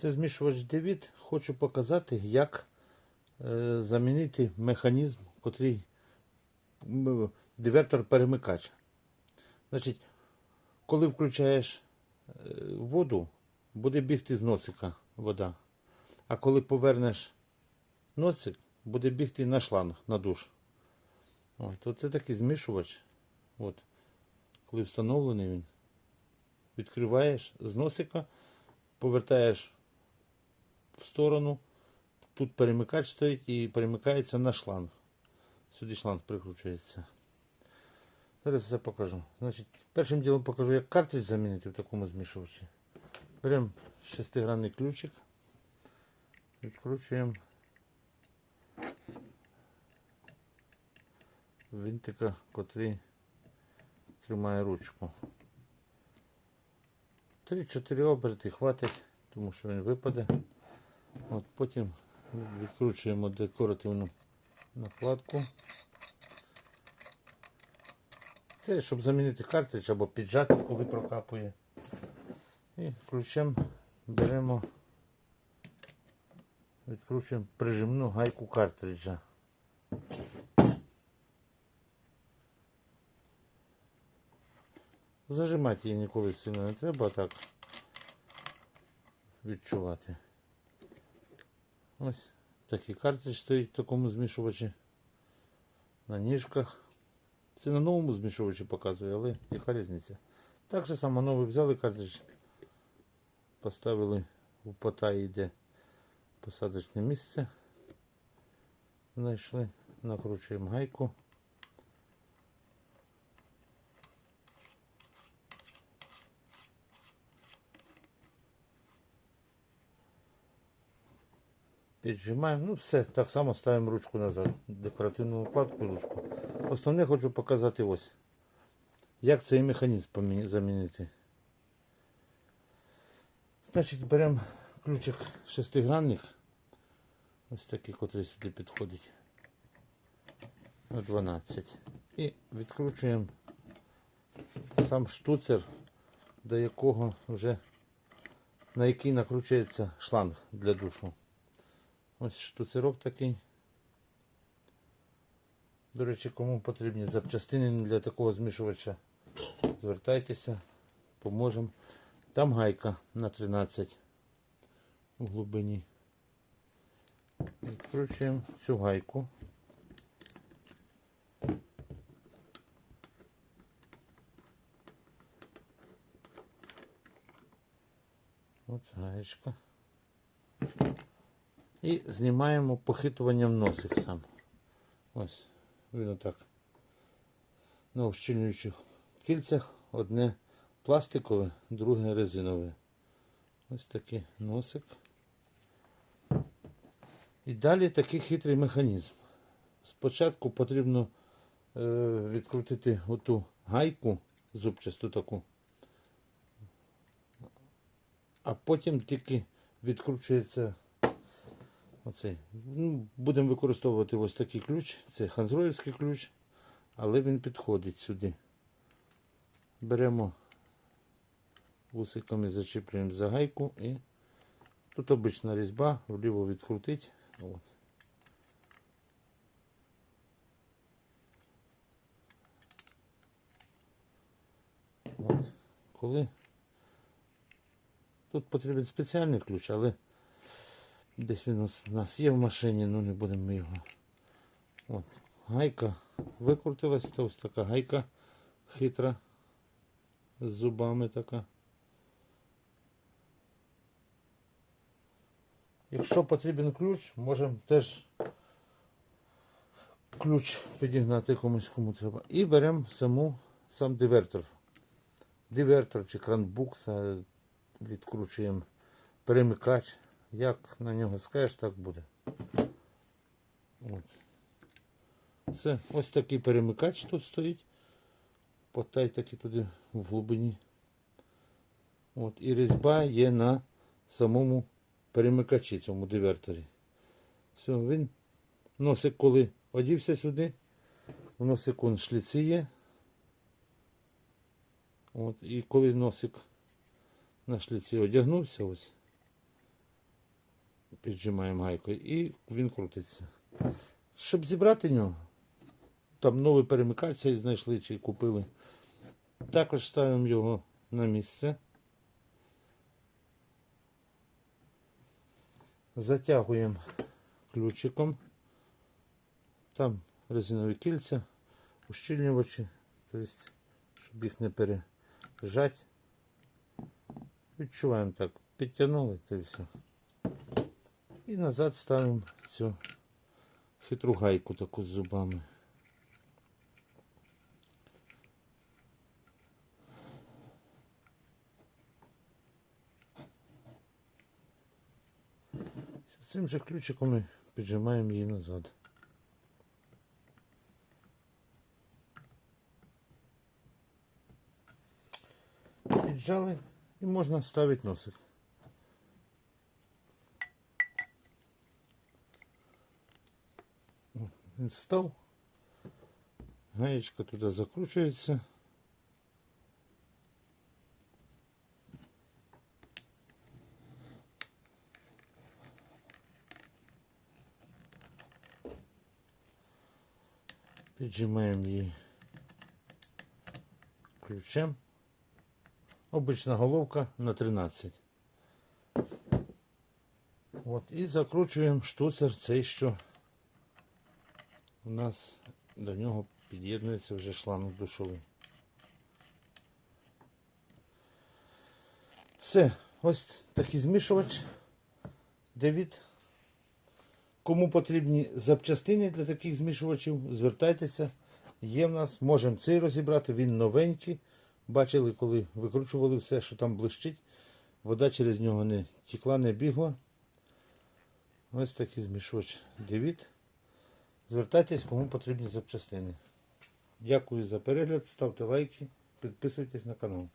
Це змішувач Девід. Хочу показати, як е, замінити механізм, котрий м, дивертор-перемикач. Значить, коли включаєш е, воду, буде бігти з носика вода. А коли повернеш носик, буде бігти на шланг, на душ. От, оце такий змішувач. От, коли встановлений він, відкриваєш з носика, повертаєш в сторону. Тут перемикач стоїть і перемикається на шланг. Сюди шланг прикручується. Зараз все покажу. Значить, першим ділом покажу, як картридж замінити в такому змішувачі. Беремо шестигранний ключик, відкручуємо винтика, котрий тримає ручку. 3-4 оберти хватить, тому що він випаде. От потім відкручуємо декоративну накладку. Це щоб замінити картридж або піджати, коли прокапує. І ключем беремо, відкручуємо прижимну гайку картриджа. Зажимати її ніколи сильно не треба, а так відчувати. Ось такий картридж стоїть в такому змішувачі. На ніжках. Це на новому змішувачі показує, але яка різниця. Так же само новий взяли картридж, поставили в пота йде посадочне місце. Знайшли, накручуємо гайку. Піджимаємо, ну все, так само ставимо ручку назад. Декоративну накладку і ручку. Основне хочу показати ось. Як цей механізм замінити. Значить, беремо ключик шестигранник. Ось такий, котрий сюди підходить. На 12. І відкручуємо сам штуцер, до якого вже на який накручується шланг для душу. Ось штуцерок такий. До речі, кому потрібні запчастини для такого змішувача, звертайтеся, поможемо. Там гайка на 13 у глибині. Відкручуємо цю гайку. Ось гаєчка. І знімаємо похитуванням носик сам. Ось, видно так. На ущільнюючих кільцях одне пластикове, друге резинове. Ось такий носик. І далі такий хитрий механізм. Спочатку потрібно е, відкрутити оту гайку зубчасту таку, а потім тільки відкручується Оцей. Ну, будемо використовувати ось такий ключ. Це ханзроївський ключ, але він підходить сюди. Беремо вусиками, зачіплюємо за гайку і тут обична різьба, вліво відкрутить. От. От. Коли тут потрібен спеціальний ключ, але Десь він у нас- є в машині, ну не будемо його. От. Гайка викрутилась, це ось така гайка хитра. З зубами така. Якщо потрібен ключ, можемо теж ключ підігнати комусь кому треба. І беремо саму, сам дивертор. Дивертор чи кранбукса відкручуємо перемикач. Як на нього скажеш, так буде. От. Це ось такий перемикач тут стоїть. Потай таки туди в глибині. От. І різьба є на самому перемикачі цьому диверторі. Все, він носик, коли одівся сюди, в носик он шліці є. От. І коли носик на шліці одягнувся ось. Піджимаємо гайкою і він крутиться. Щоб зібрати нього, там новий перемикач цей знайшли чи купили. Також ставимо його на місце. Затягуємо ключиком. Там резинові кільця, ущільнювачі, тобто, щоб їх не пережати. Відчуваємо так, підтягнули то і все. І назад ставимо цю хитру гайку таку з зубами. Цим же ключиком ми піджимаємо її назад. Піджали і можна ставити носик. Він став. Гаєчка туди закручується. Піджимаємо її ключем. Обична головка на 13. От, і закручуємо штуцер цей, що у нас до нього під'єднується вже шланг душовий. Все, ось такий змішувач. Девід. Кому потрібні запчастини для таких змішувачів, звертайтеся. Є в нас, можемо цей розібрати, він новенький. Бачили, коли викручували все, що там блищить. Вода через нього не тікла, не бігла. Ось такий змішувач Девід. Звертайтесь, кому потрібні запчастини. Дякую за перегляд, ставте лайки, підписуйтесь на канал.